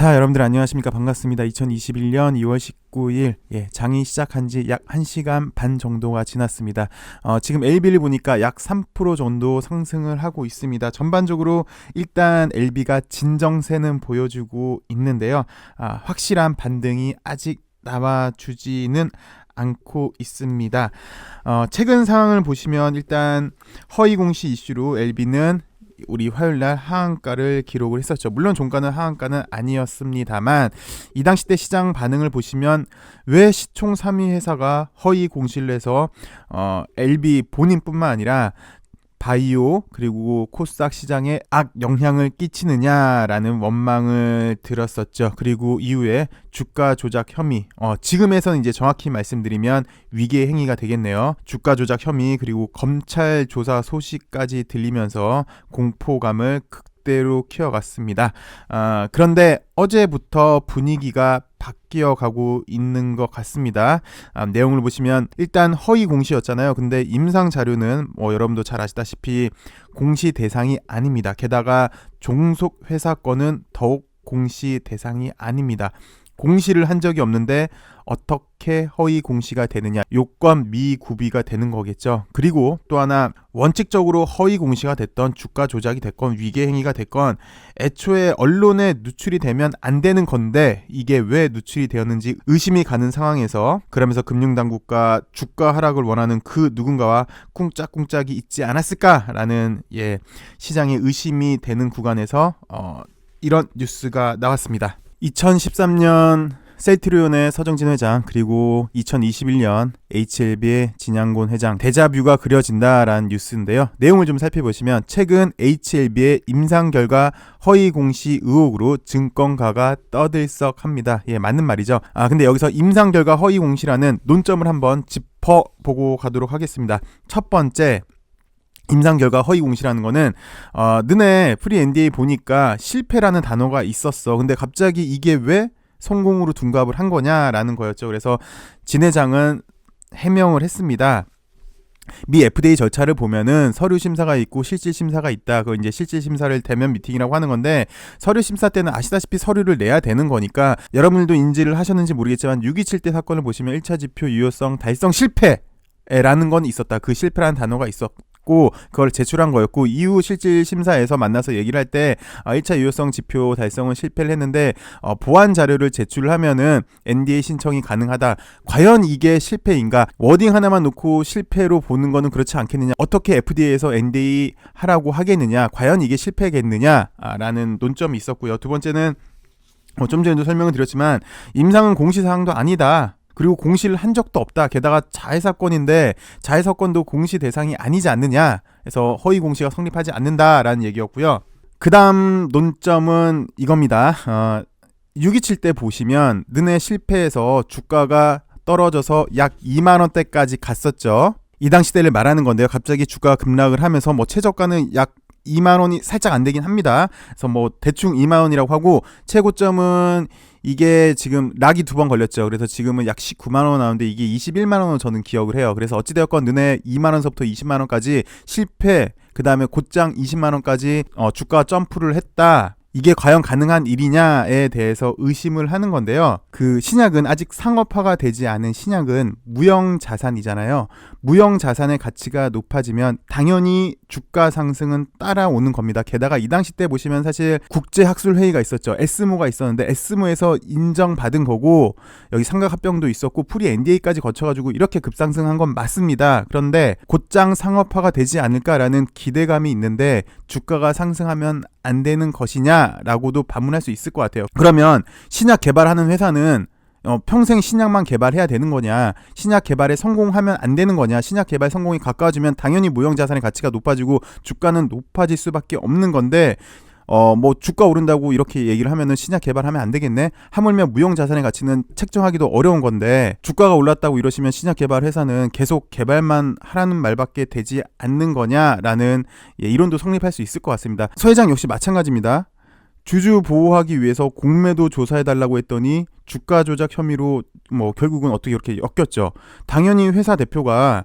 자, 여러분들 안녕하십니까? 반갑습니다. 2021년 2월 19일, 예, 장이 시작한 지 약 1시간 반 정도가 지났습니다. 어, 지금 LB를 보니까 약 3% 정도 상승을 하고 있습니다. 전반적으로 일단 LB가 진정세는 보여주고 있는데요. 아, 확실한 반등이 아직 나와주지는 않고 있습니다. 어, 최근 상황을 보시면 일단 허위 공시 이슈로 LB는 우리 화요일 날 하한가를 기록을 했었죠. 물론 종가는 하한가는 아니었습니다만 이 당시 때 시장 반응을 보시면 왜 시총 3위 회사가 허위 공시를 해서 어, LB 본인뿐만 아니라 바이오 그리고 코스닥 시장에 악 영향을 끼치느냐라는 원망을 들었었죠. 그리고 이후에 주가 조작 혐의, 어, 지금에서는 이제 정확히 말씀드리면 위계 행위가 되겠네요. 주가 조작 혐의 그리고 검찰 조사 소식까지 들리면서 공포감을 극 대로 키워갔습니다. 아, 그런데 어제부터 분위기가 바뀌어 가고 있는 것 같습니다. 아, 내용을 보시면 일단 허위 공시였잖아요. 근데 임상 자료는 뭐 여러분도 잘 아시다시피 공시 대상이 아닙니다. 게다가 종속 회사 거는 더욱 공시 대상이 아닙니다. 공시를 한 적이 없는데 어떻게 허위 공시가 되느냐 요건 미구비가 되는 거겠죠. 그리고 또 하나 원칙적으로 허위 공시가 됐던 주가 조작이 됐건 위계 행위가 됐건 애초에 언론에 누출이 되면 안 되는 건데 이게 왜 누출이 되었는지 의심이 가는 상황에서 그러면서 금융당국과 주가 하락을 원하는 그 누군가와 꿍짝꿍짝이 있지 않았을까라는 예 시장의 의심이 되는 구간에서 어 이런 뉴스가 나왔습니다. 2013년 셀트리온의 서정진 회장 그리고 2021년 HLB의 진양곤 회장 대자뷰가 그려진다라는 뉴스인데요. 내용을 좀 살펴보시면 최근 HLB의 임상 결과 허위 공시 의혹으로 증권가가 떠들썩합니다. 예, 맞는 말이죠. 아, 근데 여기서 임상 결과 허위 공시라는 논점을 한번 짚어보고 가도록 하겠습니다. 첫 번째 임상 결과 허위 공시라는 거는 어, 너네 프리 NDA 보니까 실패라는 단어가 있었어. 근데 갑자기 이게 왜 성공으로 둔갑을 한 거냐라는 거였죠. 그래서 진 회장은 해명을 했습니다. 미 FDA 절차를 보면은 서류 심사가 있고 실질 심사가 있다. 그 이제 실질 심사를 대면 미팅이라고 하는 건데 서류 심사 때는 아시다시피 서류를 내야 되는 거니까 여러분들도 인지를 하셨는지 모르겠지만 6.27 때 사건을 보시면 1차 지표 유효성 달성 실패 라는 건 있었다. 그 실패라는 단어가 있었 있고 그걸 제출한 거였고 이후 실질 심사에서 만나서 얘기를 할 때 아, 1차 유효성 지표 달성은 실패를 했는데 어, 보완 자료를 제출을 하면은 NDA 신청이 가능하다. 과연 이게 실패인가? 워딩 하나만 놓고 실패로 보는 거는 그렇지 않겠느냐? 어떻게 FDA에서 NDA 하라고 하겠느냐? 과연 이게 실패겠느냐?라는 논점이 있었고요. 두 번째는 어, 좀 전에도 설명을 드렸지만 임상은 공시사항도 아니다. 그리고 공시를 한 적도 없다. 게다가 자해 사건인데 자해 사건도 공시 대상이 아니지 않느냐. 해서 허위 공시가 성립하지 않는다라는 얘기였고요. 그 다음 논점은 이겁니다. 어, 627 때 보시면 너네 실패해서 주가가 떨어져서 약 2만 원대까지 갔었죠. 이 당시 때를 말하는 건데요. 갑자기 주가가 급락을 하면서 뭐 최저가는 약 2만 원이 살짝 안 되긴 합니다. 그래서 뭐 대충 2만 원이라고 하고 최고점은 이게 지금 락이 두 번 걸렸죠. 그래서 지금은 약 19만 원 나오는데 이게 21만 원으로 저는 기억을 해요. 그래서 어찌 되었건 눈에 2만 원서부터 20만 원까지 실패 그 다음에 곧장 20만 원까지 어, 주가 점프를 했다. 이게 과연 가능한 일이냐에 대해서 의심을 하는 건데요. 그 신약은 아직 상업화가 되지 않은 신약은 무형 자산이잖아요. 무형 자산의 가치가 높아지면 당연히 주가 상승은 따라오는 겁니다. 게다가 이 당시 때 보시면 사실 국제 학술 회의가 있었죠. 에스모가 있었는데 에스모에서 인정받은 거고 여기 삼각 합병도 있었고 프리 NDA까지 거쳐 가지고 이렇게 급상승한 건 맞습니다. 그런데 곧장 상업화가 되지 않을까라는 기대감이 있는데 주가가 상승하면 안 되는 것이냐라고도 반문할 수 있을 것 같아요. 그러면 신약 개발하는 회사는 어, 평생 신약만 개발해야 되는 거냐? 신약 개발에 성공하면 안 되는 거냐? 신약 개발 성공이 가까워지면 당연히 무형 자산의 가치가 높아지고 주가는 높아질 수밖에 없는 건데 어, 뭐 주가 오른다고 이렇게 얘기를 하면은 신약 개발하면 안 되겠네. 하물며 무형 자산의 가치는 책정하기도 어려운 건데 주가가 올랐다고 이러시면 신약 개발 회사는 계속 개발만 하라는 말밖에 되지 않는 거냐라는 예, 이론도 성립할 수 있을 것 같습니다. 서 회장 역시 마찬가지입니다. 주주 보호하기 위해서 공매도 조사해달라고 했더니 주가 조작 혐의로 뭐 결국은 어떻게 이렇게 엮였죠. 당연히 회사 대표가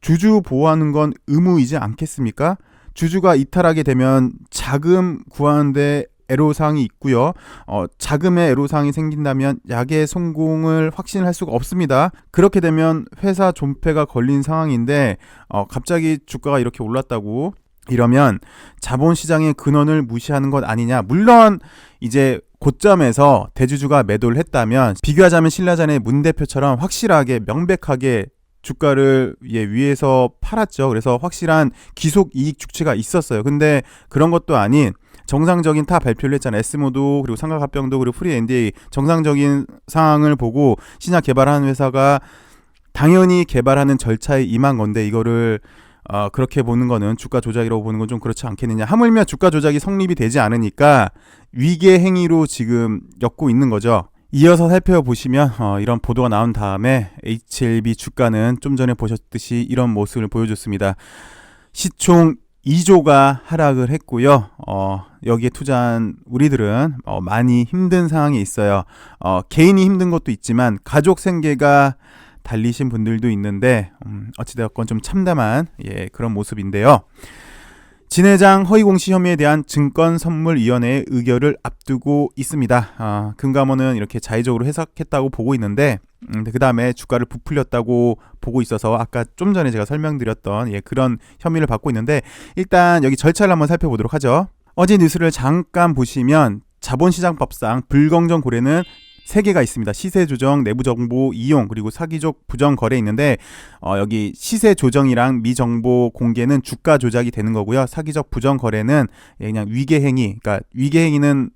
주주 보호하는 건 의무이지 않겠습니까? 주주가 이탈하게 되면 자금 구하는데 애로사항이 있고요. 어, 자금의 애로사항이 생긴다면 약의 성공을 확신할 수가 없습니다. 그렇게 되면 회사 존폐가 걸린 상황인데 어, 갑자기 주가가 이렇게 올랐다고 이러면 자본 시장의 근원을 무시하는 것 아니냐. 물론 이제 고점에서 대주주가 매도를 했다면 비교하자면 신라전의 문 대표처럼 확실하게 명백하게 주가를 예, 위에서 팔았죠. 그래서 확실한 기속 이익 축치가 있었어요. 근데 그런 것도 아닌 정상적인 타 발표를 했잖아요. 에스모도 그리고 삼각합병도 그리고 프리 NDA 정상적인 상황을 보고 신약 개발하는 회사가 당연히 개발하는 절차에 임한 건데 이거를 어, 그렇게 보는 거는 주가 조작이라고 보는 건 좀 그렇지 않겠느냐. 하물며 주가 조작이 성립이 되지 않으니까 위계 행위로 지금 엮고 있는 거죠. 이어서 살펴보시면 어, 이런 보도가 나온 다음에 HLB 주가는 좀 전에 보셨듯이 이런 모습을 보여줬습니다. 시총 2조가 하락을 했고요. 어, 여기에 투자한 우리들은 어, 많이 힘든 상황에 있어요. 어, 개인이 힘든 것도 있지만 가족 생계가 달리신 분들도 있는데 음, 어찌되었건 좀 참담한 예, 그런 모습인데요. 진 회장 허위공시 혐의에 대한 증권선물위원회의 의결을 앞두고 있습니다. 아, 금감원은 이렇게 자의적으로 해석했다고 보고 있는데 음, 그 다음에 주가를 부풀렸다고 보고 있어서 아까 좀 전에 제가 설명드렸던 예, 그런 혐의를 받고 있는데 일단 여기 절차를 한번 살펴보도록 하죠. 어제 뉴스를 잠깐 보시면 자본시장법상 불공정 거래는 세 개가 있습니다. 시세 조정, 내부 정보 이용, 그리고 사기적 부정 거래 있는데 어, 여기 시세 조정이랑 미정보 공개는 주가 조작이 되는 거고요. 사기적 부정 거래는 그냥 위계 행위, 그러니까 위계 행위는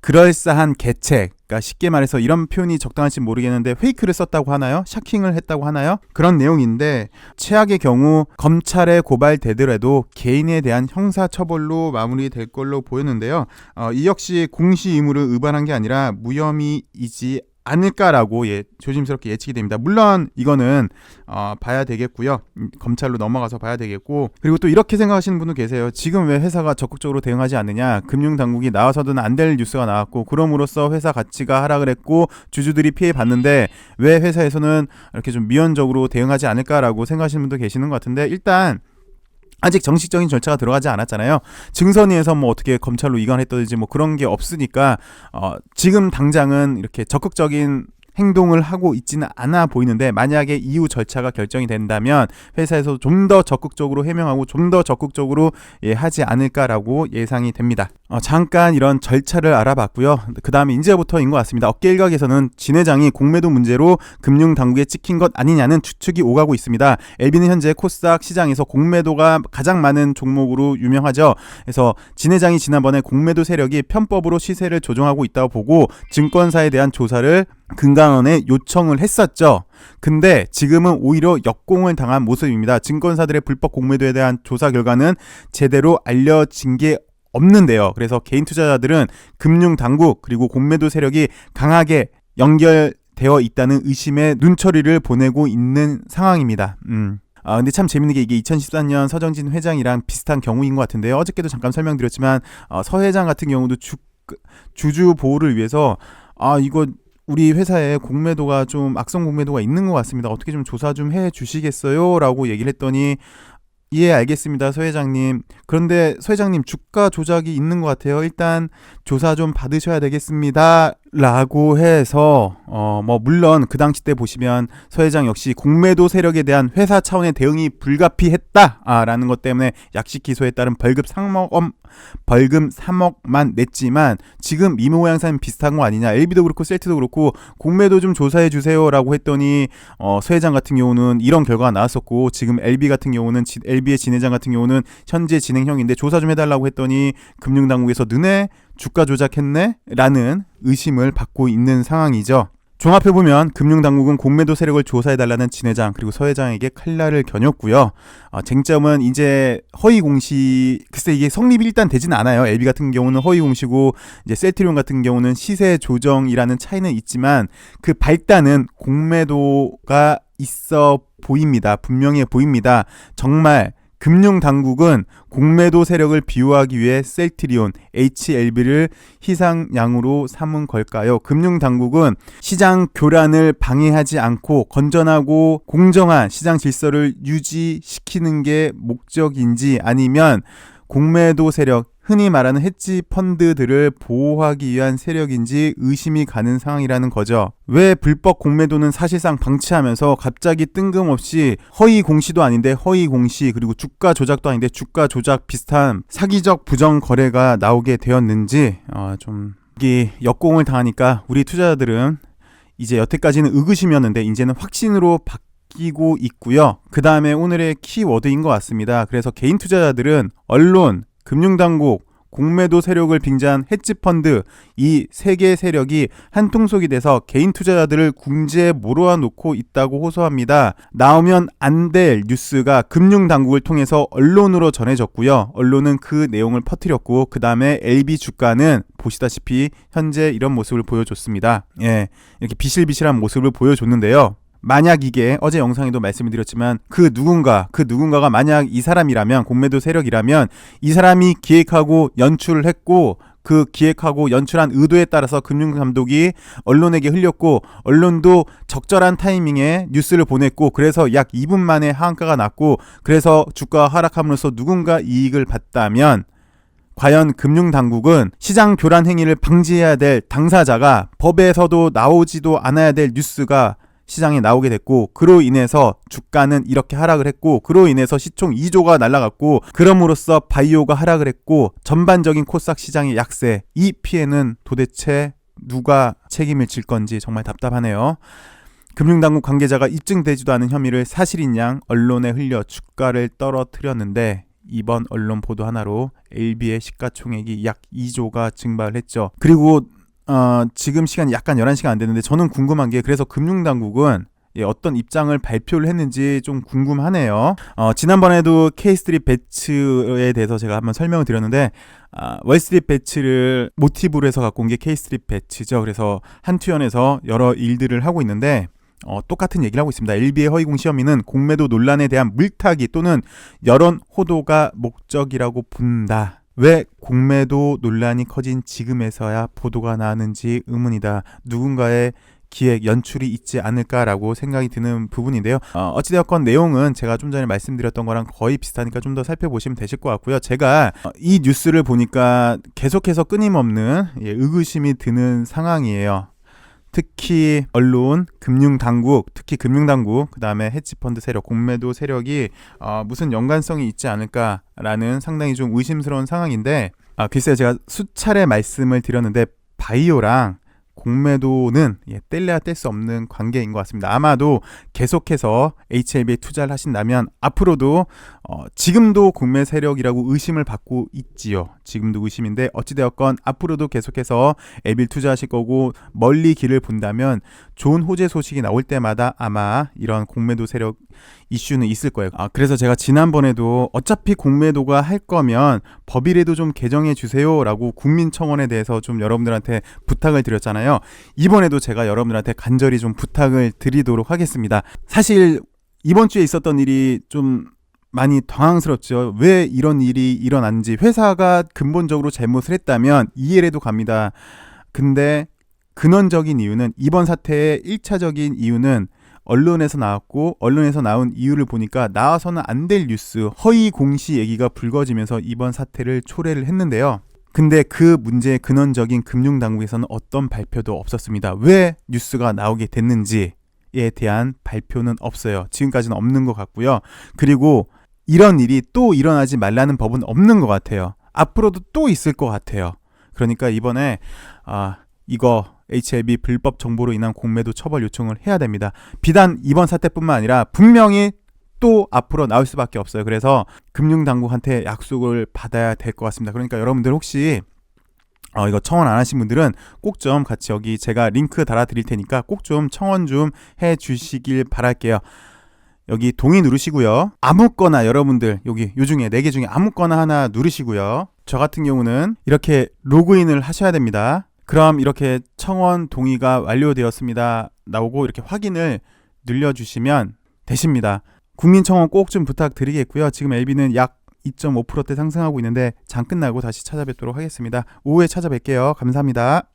그럴싸한 계책, 그러니까 쉽게 말해서 이런 표현이 적당할지 모르겠는데 페이크를 썼다고 하나요? 샤킹을 했다고 하나요? 그런 내용인데 최악의 경우 검찰에 고발되더라도 개인에 대한 형사 처벌로 마무리될 걸로 보였는데요. 어, 이 역시 공시 의무를 위반한 게 아니라 무혐의이지 않을까라고 예, 조심스럽게 예측이 됩니다. 물론 이거는 어, 봐야 되겠고요. 음, 검찰로 넘어가서 봐야 되겠고 그리고 또 이렇게 생각하시는 분도 계세요. 지금 왜 회사가 적극적으로 대응하지 않느냐? 금융 당국이 나와서는 안 될 뉴스가 나왔고 그럼으로써 회사 가치가 하락을 했고 주주들이 피해 봤는데 왜 회사에서는 이렇게 좀 미연적으로 대응하지 않을까라고 생각하시는 분도 계시는 것 같은데 일단 아직 정식적인 절차가 들어가지 않았잖아요. 증선위에서 뭐 어떻게 검찰로 이관했다든지 뭐 그런 게 없으니까 어 지금 당장은 이렇게 적극적인 행동을 하고 있지는 않아 보이는데 만약에 이후 절차가 결정이 된다면 회사에서 좀 더 적극적으로 해명하고 좀 더 적극적으로 예, 하지 않을까라고 예상이 됩니다. 어, 잠깐 이런 절차를 알아봤고요. 그 다음에 이제부터인 것 같습니다. 어깨 일각에서는 진 회장이 공매도 문제로 금융 당국에 찍힌 것 아니냐는 추측이 오가고 있습니다. 엘비는 현재 코스닥 시장에서 공매도가 가장 많은 종목으로 유명하죠. 그래서 진 회장이 지난번에 공매도 세력이 편법으로 시세를 조정하고 있다고 보고 증권사에 대한 조사를 금감원에 요청을 했었죠. 근데 지금은 오히려 역공을 당한 모습입니다. 증권사들의 불법 공매도에 대한 조사 결과는 제대로 알려진 게 없는데요. 그래서 개인 투자자들은 금융 당국 그리고 공매도 세력이 강하게 연결되어 있다는 의심의 눈초리를 보내고 있는 상황입니다. 음. 아, 근데 참 재밌는 게 이게 2014년 서정진 회장이랑 비슷한 경우인 것 같은데요. 어저께도 잠깐 설명드렸지만 어, 서 회장 같은 경우도 주, 주주 보호를 위해서 아 이거 우리 회사에 공매도가 좀 악성 공매도가 있는 것 같습니다. 어떻게 좀 조사 좀 해 주시겠어요? 라고 얘기를 했더니 예, 알겠습니다. 서 회장님. 그런데 서 회장님 주가 조작이 있는 것 같아요. 일단 조사 좀 받으셔야 되겠습니다. 라고 해서 어 뭐 물론 그 당시 때 보시면 서 회장 역시 공매도 세력에 대한 회사 차원의 대응이 불가피했다라는 것 때문에 약식 기소에 따른 벌금 3억 벌금 3억만 냈지만 지금 이모 모양새는 비슷한 거 아니냐. LB도 그렇고 셀트도 그렇고 공매도 좀 조사해 주세요라고 했더니 어, 서 회장 같은 경우는 이런 결과가 나왔었고 지금 LB 같은 경우는 LB의 진 회장 같은 경우는 현재 진행형인데 조사 좀 해달라고 했더니 금융당국에서 너네 주가 조작했네? 라는 의심을 받고 있는 상황이죠. 종합해보면 금융당국은 공매도 세력을 조사해달라는 진 회장 그리고 서 회장에게 칼날을 겨눴고요. 어, 쟁점은 이제 허위 공시 글쎄 이게 성립이 일단 되지는 않아요. LB 같은 경우는 허위 공시고 이제 셀트리온 같은 경우는 시세 조정이라는 차이는 있지만 그 발단은 공매도가 있어 보입니다. 분명해 보입니다. 정말 금융 당국은 공매도 세력을 비호하기 위해 셀트리온 HLB를 희상양으로 삼은 걸까요? 금융 당국은 시장 교란을 방해하지 않고 건전하고 공정한 시장 질서를 유지시키는 게 목적인지 아니면 공매도 세력 흔히 말하는 헤지 펀드들을 보호하기 위한 세력인지 의심이 가는 상황이라는 거죠. 왜 불법 공매도는 사실상 방치하면서 갑자기 뜬금없이 허위 공시도 아닌데 허위 공시 그리고 주가 조작도 아닌데 주가 조작 비슷한 사기적 부정 거래가 나오게 되었는지 어, 좀 이게 역공을 당하니까 우리 투자자들은 이제 여태까지는 의구심이었는데 이제는 확신으로 바뀌고 있고요. 그 다음에 오늘의 키워드인 것 같습니다. 그래서 개인 투자자들은 언론, 금융당국, 공매도 세력을 빙자한 헤지펀드 이 세개 세력이 한 통속이 돼서 개인 투자자들을 궁지에 몰아놓고 있다고 호소합니다. 나오면 안 될 뉴스가 금융당국을 통해서 언론으로 전해졌고요. 언론은 그 내용을 퍼뜨렸고 그 다음에 LB 주가는 보시다시피 현재 이런 모습을 보여줬습니다. 예, 이렇게 비실비실한 모습을 보여줬는데요. 만약 이게 어제 영상에도 말씀을 드렸지만 그 누군가 그 누군가가 만약 이 사람이라면 공매도 세력이라면 이 사람이 기획하고 연출을 했고 그 기획하고 연출한 의도에 따라서 금융감독이 언론에게 흘렸고 언론도 적절한 타이밍에 뉴스를 보냈고 그래서 약 2분 만에 하한가가 났고 그래서 주가가 하락함으로써 누군가 이익을 봤다면 과연 금융당국은 시장 교란 행위를 방지해야 될 당사자가 법에서도 나오지도 않아야 될 뉴스가 시장에 나오게 됐고 그로 인해서 주가는 이렇게 하락을 했고 그로 인해서 시총 2조가 날라갔고 그럼으로써 바이오가 하락을 했고 전반적인 코스닥 시장의 약세 이 피해는 도대체 누가 책임을 질 건지 정말 답답하네요. 금융당국 관계자가 입증되지도 않은 혐의를 사실인 양 언론에 흘려 주가를 떨어뜨렸는데 이번 언론 보도 하나로 LB의 시가총액이 약 2조가 증발을 했죠. 그리고 어, 지금 시간이 약간 11시가 안 됐는데 저는 궁금한 게 그래서 금융당국은 예, 어떤 입장을 발표를 했는지 좀 궁금하네요. 어, 지난번에도 K-스트릿 배츠에 대해서 제가 한번 설명을 드렸는데 아, 월스트리트 배츠를 모티브로 해서 갖고 온 게 K-스트릿 배츠죠. 그래서 한투연에서 여러 일들을 하고 있는데 어, 똑같은 얘기를 하고 있습니다. LB의 허위공 시험위는 공매도 논란에 대한 물타기 또는 여론 호도가 목적이라고 본다. 왜 공매도 논란이 커진 지금에서야 보도가 나왔는지 의문이다. 누군가의 기획 연출이 있지 않을까라고 생각이 드는 부분인데요. 어, 어찌되었건 내용은 제가 좀 전에 말씀드렸던 거랑 거의 비슷하니까 좀 더 살펴보시면 되실 것 같고요. 제가 어, 이 뉴스를 보니까 계속해서 끊임없는 예, 의구심이 드는 상황이에요. 특히 언론, 금융당국, 특히 금융당국, 그 다음에 헤지펀드 세력, 공매도 세력이 어, 무슨 연관성이 있지 않을까라는 상당히 좀 의심스러운 상황인데, 아, 글쎄요, 제가 수차례 말씀을 드렸는데, 바이오랑 공매도는 예, 뗄래야 뗄 수 없는 관계인 것 같습니다. 아마도 계속해서 HLB에 투자를 하신다면 앞으로도 어, 지금도 공매 세력이라고 의심을 받고 있지요. 지금도 의심인데 어찌되었건 앞으로도 계속해서 앱일 투자하실 거고 멀리 길을 본다면 좋은 호재 소식이 나올 때마다 아마 이런 공매도 세력 이슈는 있을 거예요. 아, 그래서 제가 지난번에도 어차피 공매도가 할 거면 법이라도 좀 개정해 주세요라고 국민청원에 대해서 좀 여러분들한테 부탁을 드렸잖아요. 이번에도 제가 여러분들한테 간절히 좀 부탁을 드리도록 하겠습니다. 사실 이번 주에 있었던 일이 좀 많이 당황스럽죠. 왜 이런 일이 일어난지 회사가 근본적으로 잘못을 했다면 이해라도 갑니다. 근데 근원적인 이유는 이번 사태의 1차적인 이유는 언론에서 나왔고 언론에서 나온 이유를 보니까 나와서는 안 될 뉴스 허위 공시 얘기가 불거지면서 이번 사태를 초래를 했는데요. 근데 그 문제의 근원적인 금융 당국에서는 어떤 발표도 없었습니다. 왜 뉴스가 나오게 됐는지에 대한 발표는 없어요. 지금까지는 없는 것 같고요. 그리고 이런 일이 또 일어나지 말라는 법은 없는 것 같아요. 앞으로도 또 있을 것 같아요. 그러니까 이번에 아 이거 HLB 불법 정보로 인한 공매도 처벌 요청을 해야 됩니다. 비단 이번 사태뿐만 아니라 분명히 또 앞으로 나올 수밖에 없어요. 그래서 금융당국한테 약속을 받아야 될 것 같습니다. 그러니까 여러분들 혹시 어, 이거 청원 안 하신 분들은 꼭 좀 같이 여기 제가 링크 달아 드릴 테니까 꼭 좀 청원 좀 해 주시길 바랄게요. 여기 동의 누르시고요. 아무거나 여러분들 여기 요 중에 네 개 중에 아무거나 하나 누르시고요. 저 같은 경우는 이렇게 로그인을 하셔야 됩니다. 그럼 이렇게 청원 동의가 완료되었습니다. 나오고 이렇게 확인을 눌러주시면 되십니다. 국민 청원 꼭 좀 부탁드리겠고요. 지금 LB는 약 2.5%대 상승하고 있는데 장 끝나고 다시 찾아뵙도록 하겠습니다. 오후에 찾아뵐게요. 감사합니다.